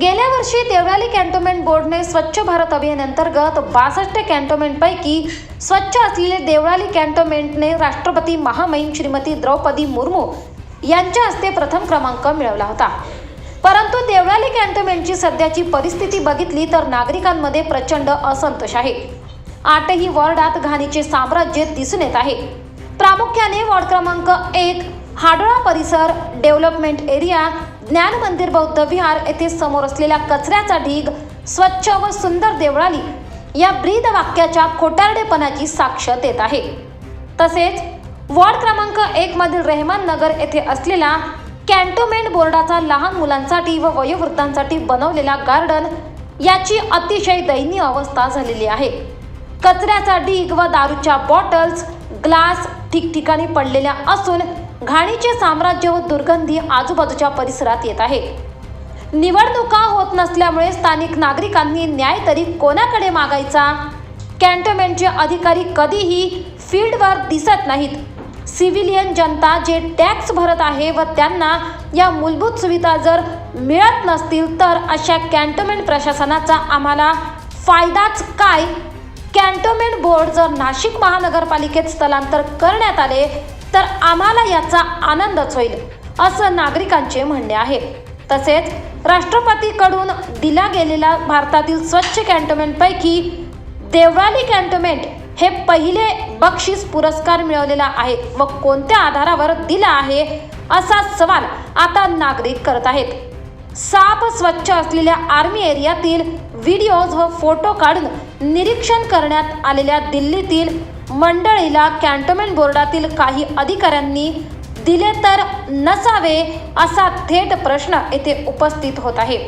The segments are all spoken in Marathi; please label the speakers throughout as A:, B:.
A: गेल्या वर्षी देवळाली कॅन्टोन्मेंट बोर्डने स्वच्छ भारत अभियानांतर्गत बासष्ट कॅन्टोन्मेंटपैकी स्वच्छ असलेले देवळाली कॅन्टोन्मेंटने राष्ट्रपती महामहिम श्रीमती द्रौपदी मुर्मू यांच्या हस्ते प्रथम क्रमांक मिळवला होता. परंतु देवळाली कॅन्टोन्मेंटची सध्याची परिस्थिती बघितली तर नागरिकांमध्ये प्रचंड असंतोष आहे. आठही वॉर्डात घाणीचे साम्राज्य दिसून येत आहे. प्रामुख्याने वॉर्ड क्रमांक एक हाडोळा परिसर डेव्हलपमेंट एरिया ज्ञान मंदिर बौद्ध विहार येथे समोर असलेला कचऱ्याचा ढीग स्वच्छ व सुंदर देवळाली या ब्रीद वाक्याच्या खोटारडेपणाची साक्ष देत आहे. तसेच वॉर्ड क्रमांक एक मधील रेहमान नगर येथे असलेला कॅन्टोमेंट बोर्डाचा लहान मुलांसाठी व वयोवृद्धांसाठी बनवलेला गार्डन याची अतिशय दयनीय अवस्था झालेली आहे. कचऱ्याचा ढीग व दारूच्या बॉटल्स ग्लास ठिकठिकाणी पडलेल्या असून घाणीचे साम्राज्य व दुर्गंधी आजूबाजूच्या परिसरात येत आहे निवडणुका होत नसल्यामुळे स्थानिक नागरिकांनी न्याय तरी कोणाकडे मागायचा? कॅन्टोमेंटचे अधिकारी कधीही फील्डवर दिसत नाहीत. सिव्हिलियन जनता जे टॅक्स भरत आहे व त्यांना या मूलभूत सुविधा जर मिळत नसतील तर अशा कॅन्टोमेंट प्रशासनाचा आम्हाला फायदाच काय? कॅन्टोन्मेंट बोर्ड जर नाशिक महानगरपालिकेत स्थलांतर करण्यात आले तर आम्हाला याचा आनंदच होईल असं नागरिकांचे म्हणणे आहे. तसेच राष्ट्रपतीकडून दिला गेलेला भारतातील स्वच्छ कॅन्टोमेंटपैकी देवळाली कॅन्टोमेंट हे पहिले बक्षीस पुरस्कार मिळवलेला आहे व कोणत्या आधारावर दिला आहे असा सवाल आता नागरिक करत आहेत. साप स्वच्छ असलेल्या आर्मी एरियातील व्हिडिओज व फोटो काढून निरीक्षण करण्यात आलेल्या दिल्लीतील मंडळीला कॅन्टोन्मेंट बोर्डातील काही अधिकाऱ्यांनी दिले तर नसावे असा थेट प्रश्न येथे उपस्थित होत आहे.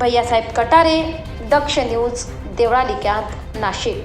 A: भैयासाहेब कटारे दक्ष न्यूज देवळालिक्यात नाशिक.